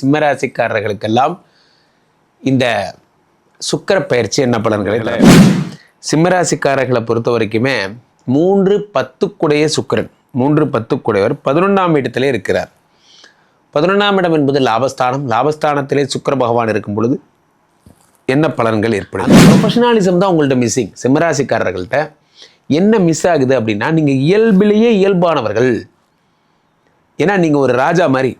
சிம்மராசிக்காரர்களுக்கெல்லாம் இந்த சுக்கிர பயிற்சி என்ன பலன்களை? சிம்மராசிக்காரர்களை பொறுத்த வரைக்குமே மூன்று பத்துக்குடைய சுக்கிரன் மூன்று பத்துக்குடையவர் பதினொன்றாம் இடத்திலே இருக்கிறார். பதினொன்றாம் இடம் என்பது லாபஸ்தானம். லாபஸ்தானத்திலே சுக்கிர பகவான் இருக்கும் பொழுது என்ன பலன்கள் ஏற்படும்? ப்ரொஃபஷனாலிசம் தான் உங்கள்ட்ட மிஸ்ஸிங் சிம்மராசிக்காரர்கள்ட்ட என்ன மிஸ் ஆகுது அப்படின்னா நீங்கள் இயல்பிலேயே இயல்பானவர்கள். ஏன்னா நீங்கள் ஒரு ராஜா மாதிரி.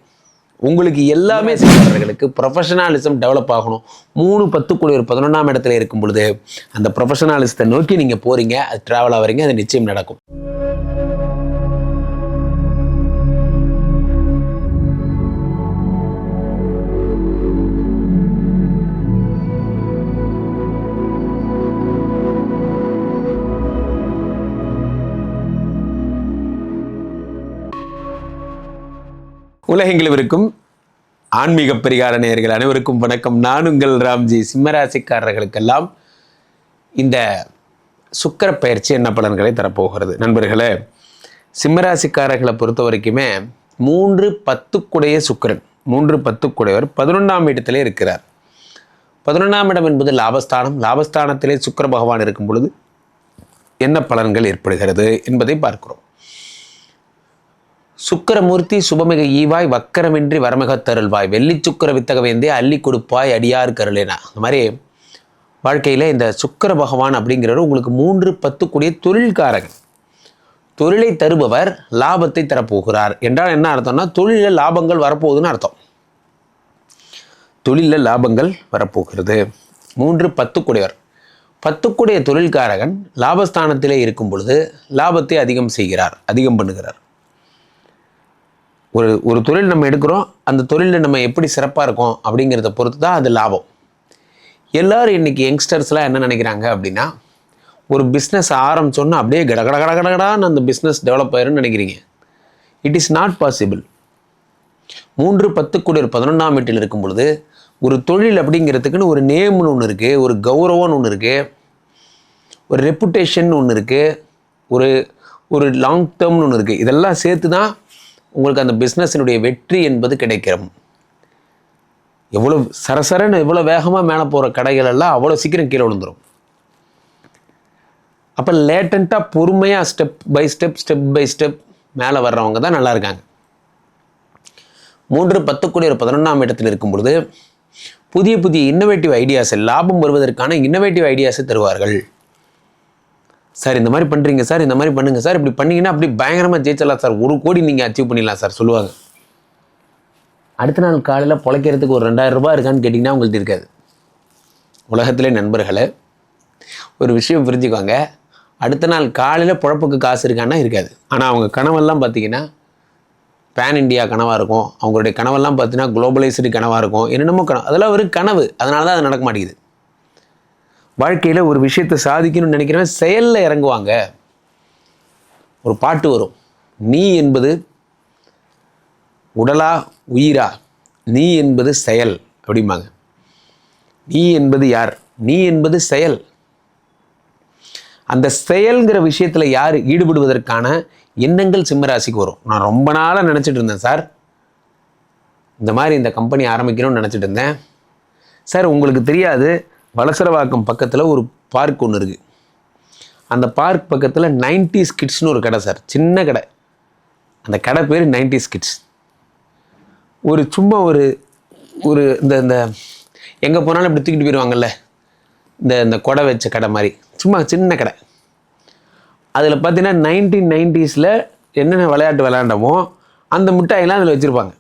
உங்களுக்கு எல்லாமே செய்கிறவர்களுக்கு ப்ரொஃபஷனாலிசம் டெவலப் ஆகணும். மூணு பத்து கூடிய ஒரு பதினொன்றாம் இடத்துல இருக்கும் பொழுது அந்த ப்ரொஃபஷனாலிசத்தை நோக்கி நீங்கள் போகிறீங்க அது ட்ராவல் ஆகிறீங்க அது நிச்சயம் நடக்கும். உலகெங்கிலிருக்கும் ஆன்மீக பரிகார நேயர்கள் அனைவருக்கும் வணக்கம். நான் உங்கள் ராம்ஜி. சிம்மராசிக்காரர்களுக்கெல்லாம் இந்த சுக்கிர பயிற்சி என்ன பலன்களை தரப்போகிறது? நண்பர்களே சிம்மராசிக்காரர்களை பொறுத்த வரைக்குமே மூன்று பத்துக்குடைய சுக்கிரன் மூன்று பத்துக்குடையவர் பதினொன்றாம் இடத்திலே இருக்கிறார். பதினொன்றாம் இடம் என்பது லாபஸ்தானம். லாபஸ்தானத்திலே சுக்கிர பகவான் இருக்கும் பொழுது என்ன பலன்கள் ஏற்படுகிறது என்பதை பார்க்கிறோம். சுக்கரமூர்த்தி சுபமிக ஈவாய் வக்கரமின்றி வரமிகத் தருள்வாய். வெள்ளி சுக்கர வித்தகவேந்தே அள்ளி கொடுப்பாய் அடியார் கருளேனா. அந்த மாதிரி வாழ்க்கையில் இந்த சுக்கர பகவான் அப்படிங்கிறவர் உங்களுக்கு மூன்று பத்துக்குடிய தொழில்காரகன். தொழிலை தருபவர் லாபத்தை தரப்போகிறார். என்றால் என்ன அர்த்தம்னா தொழிலில் லாபங்கள் வரப்போகுதுன்னு அர்த்தம். தொழிலில் லாபங்கள் வரப்போகிறது. மூன்று பத்துக்குடையவர். பத்துக்குடைய தொழில்காரகன் லாபஸ்தானத்திலே இருக்கும் பொழுது லாபத்தை அதிகம் செய்கிறார் அதிகம் பண்ணுகிறார். ஒரு ஒரு தொழில் நம்ம எடுக்கிறோம் அந்த தொழிலில் நம்ம எப்படி சிறப்பாக இருக்கோம் அப்படிங்கிறத பொறுத்து தான் அது லாபம். எல்லோரும் இன்றைக்கி யங்ஸ்டர்ஸ்லாம் என்ன நினைக்கிறாங்க அப்படின்னா ஒரு பிஸ்னஸ் ஆரம்பித்தோன்னா அப்படியே கட கட கட கடகடான்னு அந்த பிஸ்னஸ் டெவலப் ஆயிரும்னு நினைக்கிறீங்க. இட் இஸ் நாட் பாசிபிள் மூன்று பத்து கூட ஒரு பதினொன்றாம் வீட்டில் இருக்கும் பொழுது ஒரு தொழில் அப்படிங்கிறதுக்குன்னு ஒரு நேம்னு ஒன்று இருக்குது ஒரு கௌரவம்னு ஒன்று இருக்குது ஒரு ரெப்புடேஷன் ஒன்று இருக்குது ஒரு ஒரு லாங் டேர்ம்னு ஒன்று இருக்குது இதெல்லாம் சேர்த்து தான் உங்களுக்கு அந்த பிஸ்னஸினுடைய வெற்றி என்பது கிடைக்கும். எவ்வளோ சரசரன்னு எவ்வளோ வேகமாக மேலே போகிற கடைகள் எல்லாம் அவ்வளோ சீக்கிரம் கீழே விழுந்துடும் அப்போ லேட்டண்ட்டாக பொறுமையாக step by step step by step மேலே வர்றவங்க தான் நல்லா இருக்காங்க. மூன்று பத்து ஒரு பதினொன்றாம் இடத்தில் இருக்கும் பொழுது புதிய புதிய இன்னோவேட்டிவ் ஐடியாஸ் லாபம் வருவதற்கான இன்னோவேட்டிவ் ஐடியாஸை தருவார்கள். சார் இந்த மாதிரி பண்ணுறீங்க சார் இந்த மாதிரி பண்ணுங்கள் சார். இப்படி பண்ணீங்கன்னா அப்படி பயங்கரமாக ஜெயிச்சிடலாம் சார். ஒரு கோடி நீங்கள் அச்சீவ் பண்ணிடலாம் சார் சொல்லுவாங்க. அடுத்த நாள் காலையில் பிழைக்கிறதுக்கு ஒரு ரெண்டாயிரம் ரூபாய் இருக்கான்னு கேட்டிங்கன்னா உங்கள்ட்ட இருக்காது. உலகத்திலே நண்பர்களை ஒரு விஷயம் புரிஞ்சுக்குவாங்க அடுத்த நாள் காலையில் பொழப்புக்கு காசு இருக்கான்னா இருக்காது. ஆனால் அவங்க கனவெல்லாம் பார்த்தீங்கன்னா பேன் இண்டியா கனவாக இருக்கும். அவங்களுடைய கனவெல்லாம் பார்த்தீங்கன்னா குளோபலைஸ்டு கனவாக இருக்கும். என்னென்னமோ கனவு. அதெல்லாம் ஒரு கனவு. அதனால தான் அது நடக்க மாட்டேங்குது. வாழ்க்கையில் ஒரு விஷயத்தை சாதிக்கணும்னு நினைக்கிறவன் செயலில் இறங்குவாங்க. ஒரு பாட்டு வரும். நீ என்பது உடலா உயிரா? நீ என்பது செயல் அப்படிம்பாங்க. நீ என்பது யார்? நீ என்பது செயல் அந்த செயல்ங்கிற விஷயத்தில் யார் ஈடுபடுவதற்கான எண்ணங்கள் சிம்மராசிக்கு வரும். நான் ரொம்ப நாளாக நினச்சிட்டு இருந்தேன் சார். இந்த மாதிரி இந்த கம்பெனி ஆரம்பிக்கணும்னு நினச்சிட்டு இருந்தேன். சார் உங்களுக்கு தெரியாது வலசரவாக்கம் பக்கத்தில் ஒரு பார்க் ஒன்று இருக்குது அந்த பார்க் பக்கத்தில் 90s கிட்ஸ்னு ஒரு கடை சார். சின்ன கடை. அந்த கடை பேர் 90s கிட்ஸ். ஒரு சும்மா ஒரு ஒரு இந்த இந்த எங்கே போனாலும் இப்படி தூக்கிட்டு போயிடுவாங்கல்ல இந்த இந்த கொடை வச்ச கடை மாதிரி. சும்மா சின்ன கடை. அதில் பார்த்தீங்கன்னா நைன்டீன் நைன்டிஸில் என்னென்ன விளையாட்டு விளையாண்டமோ அந்த மிட்டாயெல்லாம் அதில் வச்சுருப்பாங்க.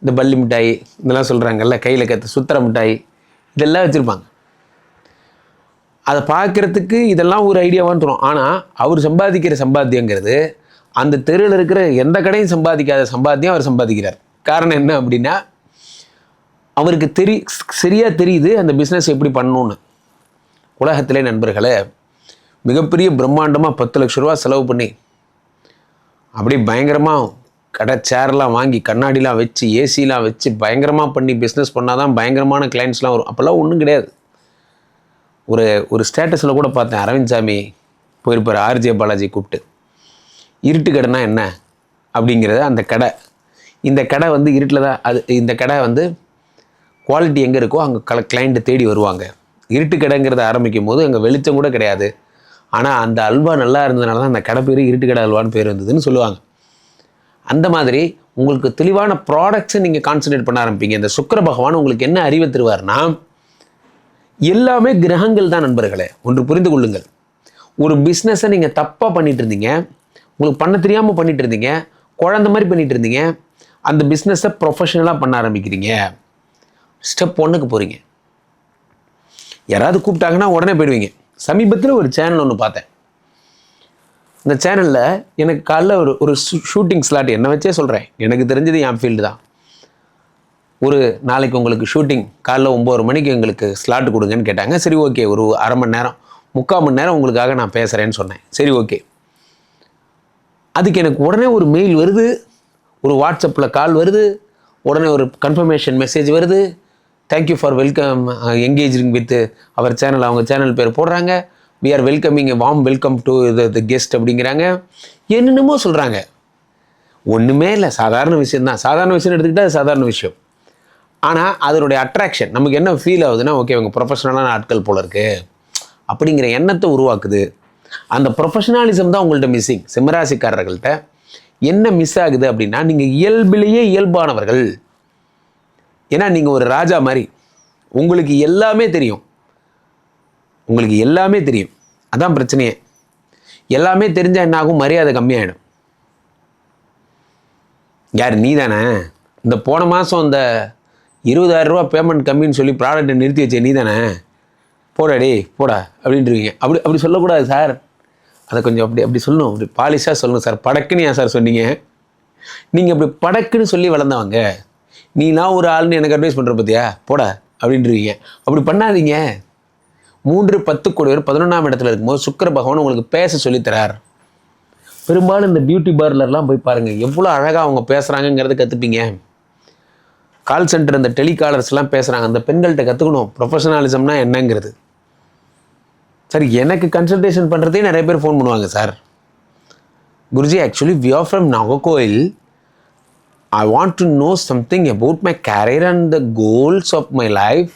இந்த பள்ளி மிட்டாய் இதெல்லாம் சொல்கிறாங்கல்ல கையில் கற்று சுத்திர மிட்டாய் இதெல்லாம் வச்சுருப்பாங்க. அதை பார்க்குறதுக்கு இதெல்லாம் ஒரு ஐடியாவான்னு தோணும். ஆனால் அவர் சம்பாதிக்கிற சம்பாத்தியங்கிறது அந்த தெருவில் இருக்கிற எந்த கடையும் சம்பாதிக்காத சம்பாத்தியம் அவர் சம்பாதிக்கிறார். காரணம் என்ன அப்படின்னா அவருக்கு தெரி சரியாக தெரியுது அந்த பிஸ்னஸ் எப்படி பண்ணணும்னு. உலகத்திலே நண்பர்களே மிகப்பெரிய பிரம்மாண்டமாக பத்து லட்ச ரூபா செலவு பண்ணி அப்படியே பயங்கரமாக கடை சேர்லாம் வாங்கி கண்ணாடிலாம் வச்சு ஏசிலாம் வச்சு பயங்கரமாக பண்ணி பிஸ்னஸ் பண்ணால் தான் பயங்கரமான கிளைண்ட்ஸ்லாம் வரும். அப்போல்லாம் ஒன்றும் கிடையாது. ஒரு ஒரு ஸ்டேட்டஸில் கூட பார்த்தேன் அரவிந்த் சாமி போயிருப்பார் ஆர்ஜே பாலாஜி கூப்பிட்டு. இருட்டு கடைனா என்ன? அப்படிங்கிறத அந்த கடை. இந்த கடை வந்து இருட்டில் தான் அது இந்த கடை வந்து குவாலிட்டி எங்கே இருக்கோ அங்கே கல கிளைண்ட்டு தேடி வருவாங்க. இருட்டு கடைங்கிறத ஆரம்பிக்கும் போது அங்கே வெளிச்சம் கூட கிடையாது. ஆனால் அந்த அல்வா நல்லா இருந்ததுனால தான் அந்த கடை பேர் இருட்டு கடை அல்வான்னு பேர் இருந்ததுன்னு சொல்லுவாங்க. அந்த மாதிரி உங்களுக்கு தெளிவான ப்ராடக்ட்ஸை நீங்கள் கான்சன்ட்ரேட் பண்ண ஆரம்பிப்பீங்க. இந்த சுக்கர பகவான் உங்களுக்கு என்ன அறிவை தருவார்னா எல்லாமே கிரகங்கள் தான் நண்பர்களே. ஒன்று புரிந்து கொள்ளுங்கள். ஒரு பிஸ்னஸை நீங்கள் தப்பாக பண்ணிகிட்டு இருந்தீங்க. உங்களுக்கு பண்ண தெரியாமல் பண்ணிட்டு இருந்தீங்க. குழந்த மாதிரி பண்ணிகிட்டு இருந்தீங்க. அந்த பிஸ்னஸை ப்ரொஃபஷனலாக பண்ண ஆரம்பிக்கிறீங்க. ஸ்டெப் ஒன்றுக்கு போகிறீங்க யாராவது கூப்பிட்டாங்கன்னா உடனே போயிடுவீங்க. சமீபத்தில் ஒரு சேனல் ஒன்று பார்த்தேன். இந்த சேனலில் எனக்கு காலைல ஒரு ஒரு ஷூட்டிங் ஸ்லாட் என்ன வச்சே சொல்கிறேன் எனக்கு தெரிஞ்சது என் ஃபீல்டு தான். ஒரு நாளைக்கு உங்களுக்கு ஷூட்டிங் காலைல ஒம்பது மணிக்கு எங்களுக்கு ஸ்லாட் கொடுங்கன்னு கேட்டாங்க. சரி ஓகே ஒரு அரை மணி நேரம் முக்கால் மணி நேரம் உங்களுக்காக நான் பேசுகிறேன்னு சொன்னேன். சரி ஓகே அதுக்கு எனக்கு உடனே ஒரு மெயில் வருது. ஒரு வாட்ஸ்அப்பில் கால் வருது. உடனே ஒரு கன்ஃபர்மேஷன் மெசேஜ் வருது. Thank you for welcome engaging with our channel அவங்க சேனல் பேர் போடுறாங்க. We are welcoming warm welcome to the guest அப்படிங்கிறாங்க. என்னென்னமோ சொல்கிறாங்க ஒன்றுமே இல்லை சாதாரண விஷயம்தான். சாதாரண விஷயம் எடுத்துக்கிட்டால் அது சாதாரண விஷயம். ஆனால் அதனுடைய அட்ராக்ஷன் நமக்கு என்ன ஃபீல் ஆகுதுன்னா ஓகே இவங்க ப்ரொஃபஷனலான ஆட்கள் போல இருக்கு. அப்படிங்கிற எண்ணத்தை உருவாக்குது. அந்த ப்ரொஃபஷனலிசம் தான் உங்கள்ட்ட மிஸ்ஸிங் சிம்மராசிக்காரர்கள்ட்ட என்ன மிஸ் ஆகுது அப்படின்னா நீங்கள் இயல்பிலேயே இயல்பானவர்கள். ஏன்னா நீங்கள் ஒரு ராஜா மாதிரி. உங்களுக்கு எல்லாமே தெரியும். உங்களுக்கு எல்லாமே தெரியும். அதான் பிரச்சனையே. எல்லாமே தெரிஞ்சால் என்ன ஆகும் மரியாதை கம்மியாயிடும். யார் நீ தானே இந்த போன மாதம் இந்த இருபதாயிரம் ரூபா பேமெண்ட் கம்மின்னு சொல்லி ப்ராடக்ட்டை நிறுத்தி வச்ச நீ தானே போடா டேய் போடா அப்படின்றீங்க அப்படி அப்படி சொல்லக்கூடாது சார். அதை கொஞ்சம் அப்படி அப்படி சொல்லணும். அப்படி பாலிஷாக சொல்லணும் சார். படக்குன்னு ஏன் சார் சொன்னீங்க? நீங்கள் அப்படி படக்குன்னு சொல்லி வளர்ந்தவங்க. நீ நான் ஒரு ஆள்னு எனக்கு அட்வைஸ் பண்ணுற பார்த்தியா போடா அப்படின்றீங்க அப்படி பண்ணாதீங்க. மூன்று பத்து கோடி பேர் பதினொன்றாம் இடத்துல இருக்கும்போது சுக்கர பகவான் உங்களுக்கு பேச சொல்லித் தரார் பெரும்பாலும் இந்த பியூட்டி பார்லர்லாம் போய் பாருங்கள் எவ்வளோ அழகாக அவங்க பேசுகிறாங்கங்கிறத கற்றுப்பீங்க கால் சென்டர் இந்த டெலிகாலர்ஸ்லாம் பேசுகிறாங்க அந்த பெண்கள்கிட்ட கற்றுக்கணும் ப்ரொஃபஷனலிசம்னா என்னங்கிறது. சார் எனக்கு கன்சல்டேஷன் பண்ணுறதே நிறைய பேர் ஃபோன் பண்ணுவாங்க sir. Guruji actually we are from Nagercoil I want to know something about my career and the goals of my life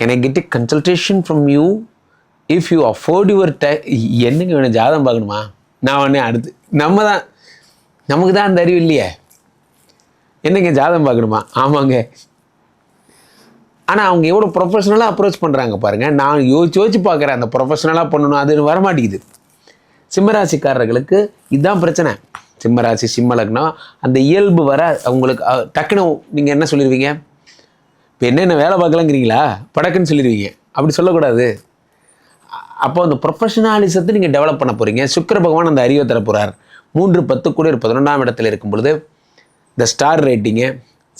can I get a consultation from you if you afford your die என்னங்க வேணும்? ஜாதகம் பார்க்கணுமா? நான் உடனே அடுத்து நம்ம தான் நமக்கு தான் அந்த அறிவு இல்லையே. என்னங்க ஜாதகம் பார்க்கணுமா? ஆமாங்க. ஆனால் அவங்க எவ்வளோ ப்ரொஃபஷனலாக அப்ரோச் பண்ணுறாங்க பாருங்கள் நான் யோசிச்சு யோசிச்சு பார்க்குறேன். அந்த ப்ரொஃபஷனலாக பண்ணணும் அது வரமாட்டேங்குது. சிம்மராசிக்காரர்களுக்கு இதுதான் பிரச்சனை. சிம்மராசி சிம்மலக்னம் அந்த இயல்பு வர அவங்களுக்கு டக்குன்னு நீங்கள் என்ன சொல்லிடுவீங்க இப்போ என்னென்ன வேலை பார்க்கலாங்கிறீங்களா? படக்குன்னு சொல்லிடுவீங்க. அப்படி சொல்லக்கூடாது. அப்போ அந்த ப்ரொஃபஷனாலிசத்தை நீங்கள் டெவலப் பண்ண போகிறீங்க சுக்கிர பகவான் அந்த அறிவை தர போகிறார் மூன்று பத்து கூட ஒரு பதினொன்றாம் இடத்துல இருக்கும் பொழுது இந்த ஸ்டார் ரேட்டிங்கு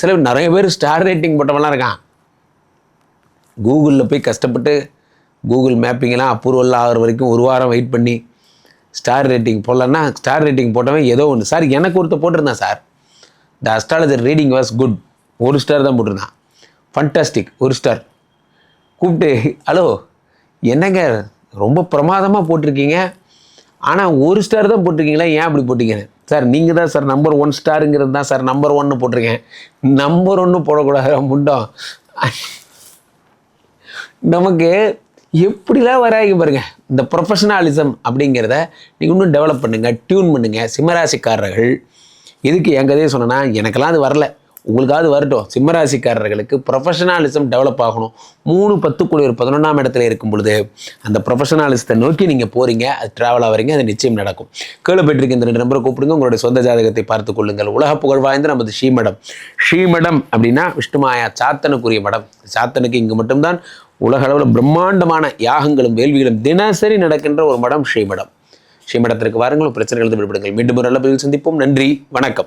சில நிறைய பேர் ஸ்டார் ரேட்டிங் போட்டவெல்லாம் இருக்கான். கூகுளில் போய் கஷ்டப்பட்டு கூகுள் மேப்பிங்லாம் அப்ரூவல் ஆகிற வரைக்கும் ஒரு வாரம் வெயிட் பண்ணி ஸ்டார் ரேட்டிங் போடலன்னா ஸ்டார் ரேட்டிங் போட்டவன் ஏதோ ஒன்று சார் எனக்கு ஒருத்தர் போட்டிருந்தான் sir. The astrologer reading was good ஒரு ஸ்டார் தான் போட்டிருந்தான். ஃபண்டாஸ்டிக் ஒரு ஸ்டார் கூப்பிட்டு ஹலோ என்னங்க ரொம்ப பிரமாதமாக போட்டிருக்கீங்க. ஆனால் ஒரு ஸ்டார் தான் போட்டிருக்கீங்களா? ஏன் அப்படி போட்டீங்க சார் நீங்கள் தான் சார் நம்பர் ஒன் ஸ்டாருங்கிறது தான் சார் நம்பர் ஒன்னு போட்டிருக்கேன். நம்பர் ஒன்று போடக்கூடாது முண்டம். நமக்கு எப்படிலாம் வராங்க பாருங்க. இந்த ப்ரொஃபஷனலிசம் அப்படிங்கிறத நீங்கள் இன்னும் டெவலப் பண்ணுங்கள் டியூன் பண்ணுங்கள் சிம்மராசிக்காரர்கள் எதுக்கு என் கதையை சொன்னேன்னா எனக்கெல்லாம் அது வரல. உங்களுக்காவது வரட்டும். சிம்மராசிக்காரர்களுக்கு ப்ரொஃபஷனாலிசம் டெவலப் ஆகணும். மூணு பத்து கூடிய ஒரு பதினொன்றாம் இடத்துல இருக்கும் பொழுது அந்த ப்ரொஃபஷனாலிசத்தை நோக்கி நீங்கள் போகிறீங்க அது ட்ராவல் ஆகிறீங்க அது நிச்சயம் நடக்கும். கீழே பெற்றிருக்க இந்த ரெண்டு நம்பரை கூப்பிடுங்க. உங்களுடைய சொந்த ஜாதகத்தை பார்த்து கொள்ளுங்கள். உலக புகழ் வாய்ந்த நமது ஸ்ரீமடம். ஸ்ரீமடம் அப்படின்னா விஷ்ணுமாயா சாத்தனுக்குரிய மடம். சாத்தனுக்கு இங்கு மட்டும்தான் உலக அளவில் பிரம்மாண்டமான யாகங்களும் வேள்விகளும் தினசரி நடக்கின்ற ஒரு மடம் ஸ்ரீமடம். ஸ்ரீமடத்திற்கு வாருங்கள். பிரச்சனைகள் விடுபடுங்கள். மீண்டும் ஒரு நல்ல பதிவில் சந்திப்போம். நன்றி. வணக்கம்.